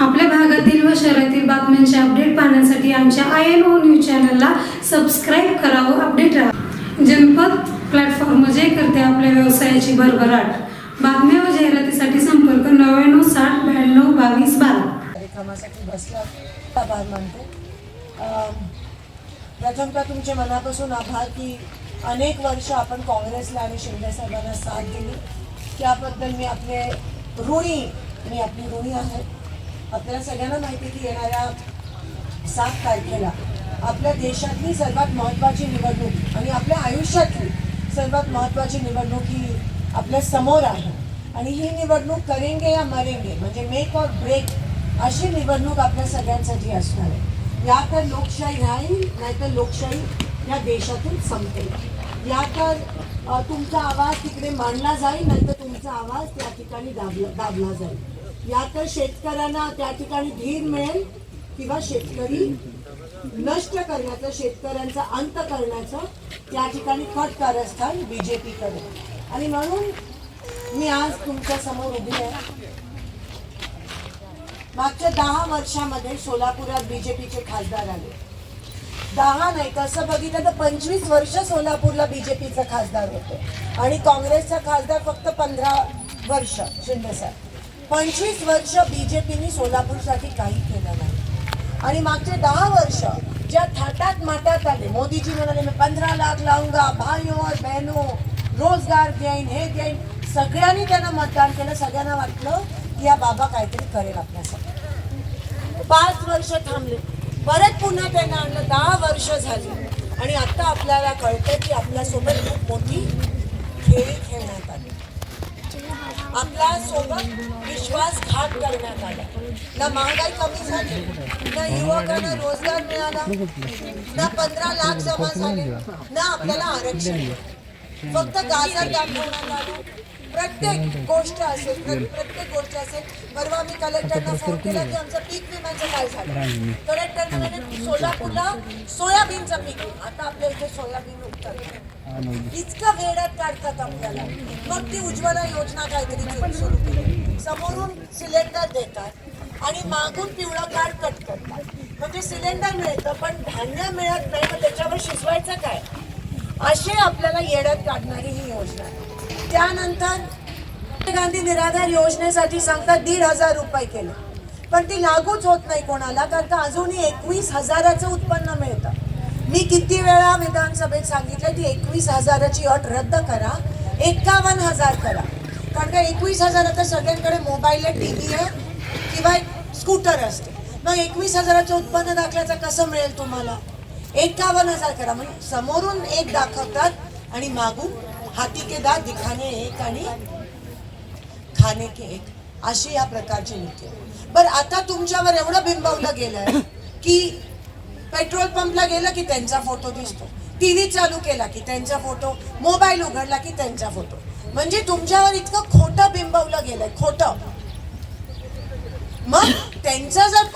आपल्या भागातील व शहरातील बातम्यांचे अपडेट पाहण्यासाठी आमच्या आय एन ओ न्यूज चॅनलला सबस्क्राईब करावं अपडेट राहा. जनपद प्लॅटफॉर्म जे करते आपल्या व्यवसायाची भरभराट. बातम्या व जाहिरातीसाठी संपर्क नव्याण्णव साठ ब्याण्णव बावीस बारा. कार्यक्रमासाठी बसला आभार मानते. प्रथमतः तुमचे मनापासून आभार की अनेक वर्ष आपण काँग्रेसला आणि शिंदे साहेबांना साथ दिली. त्याबद्दल मी आपले ऋणी मी आपली ऋणी आहे. आपल्याला सगळ्यांना माहिती की येणाऱ्या सात तारखेला आपल्या देशातली सर्वात महत्त्वाची निवडणूक आणि आपल्या आयुष्यातली सर्वात महत्त्वाची निवडणूक ही आपल्यासमोर आहे. आणि ही निवडणूक करेंगे या मरेंगे म्हणजे मेक ऑर ब्रेक अशी निवडणूक आपल्या सगळ्यांसाठी असणार आहे. या तर लोकशाही राहील नाहीतर लोकशाही या देशातून संपेल. या तर तुमचा आवाज तिकडे मांडला जाईल नाहीतर तुमचा आवाज त्या ठिकाणी दाबला दाबला जाईल. या तर शेतकऱ्यांना त्या ठिकाणी धीर मिळेल किंवा शेतकरी नष्ट करण्याचं शेतकऱ्यांचा अंत करण्याचं त्या ठिकाणी कट कारस्थान बीजेपीकडे. आणि म्हणून मी आज तुमच्यासमोर उभी आहे. मागच्या दहा वर्षामध्ये सोलापुरात बीजेपीचे खासदार आले. दहा नाही तसं बघितलं तर पंचवीस वर्ष सोलापूरला बीजेपीचा खासदार होतो. आणि काँग्रेसचा खासदार फक्त पंधरा वर्ष शिंदे साहेब. पंचवीस वर्ष बीजेपीने सोलापूरसाठी काही केलं नाही. आणि मागचे दहा वर्ष ज्या थाटात माटात आले मोदीजी म्हणाले मी पंधरा लाख लावूंगा भाईओ और हो, बहनों हो, रोजगार देईन हे देईन. सगळ्यांनी त्यांना मतदान केलं. सगळ्यांना वाटलं की या बाबा काहीतरी करेल आपल्यासाठी. पाच वर्ष थांबले. परत पुन्हा त्यांना आणलं. दहा वर्ष झाली. आणि आता आपल्याला कळतं की आपल्यासोबत खूप मोठी खेळी खेळण्यात आली. आपल्यासोबत विश्वासघात करण्यात आला. ना महागाई कमी झाली ना युवकांना रोजगार मिळाला ना पंधरा लाख जमा झाले ना आपल्याला आरक्षण फक्त गाजर दाखवण्यात आलं प्रत्येक गोष्ट असेल प्रत्येक गोष्ट असेल परवा मी कलेक्टरना फोन केला की आमचं पीक विम्याचं काय झालं? कलेक्टर म्हणाले सोलापूरला सोयाबीनचं पीक. आता आपल्या इथे सोयाबीन उठतात इतकं वेळात काढतात आपल्याला. मग ती उज्ज्वला योजना काहीतरी सुरू- केली. समोरून सिलेंडर देतात आणि मागून पिवळा कार्ड कट करतात. म्हणजे सिलेंडर मिळतं पण धान्य मिळत नाही मग त्याच्यावर शिजवायचं काय? असे आपल्याला येड्यात काढणारी ही योजना आहे. त्यानंतर गांधी निराधार योजनेसाठी सांगतात दीड हजार रुपये केले. पण ती लागूच होत नाही कोणाला कारण का अजूनही एकवीस हजाराचं उत्पन्न मिळतं. मी किती वेळा विधानसभेत सांगितलं ती एकवीस हजाराची अट रद्द करा एकावन्न हजार करा. कारण का एकवीस हजार सगळ्यांकडे मोबाईल आहे टी व्ही आहे किंवा एक स्कूटर असते. मग एकवीस हजाराचं उत्पन्न दाखल्याचं कसं मिळेल तुम्हाला? एकावन्न हजार करा. म्हणजे समोरून एक दाखवतात आणि मागून हाती के दात दिखाने एक आणि खाने के एक. अशी या प्रकारची नृत्य बर बरं आता तुमच्यावर एवढं बिंबवलं गेलंय की पेट्रोल पंपला गेलं की त्यांचा फोटो दिसतो. टीव्ही चालू केला की त्यांचा फोटो. मोबाईल उघडला की त्यांचा फोटो. म्हणजे तुमच्यावर इतकं खोटं बिंबवलं गेलंय. खोटं. मग त्यांचा जर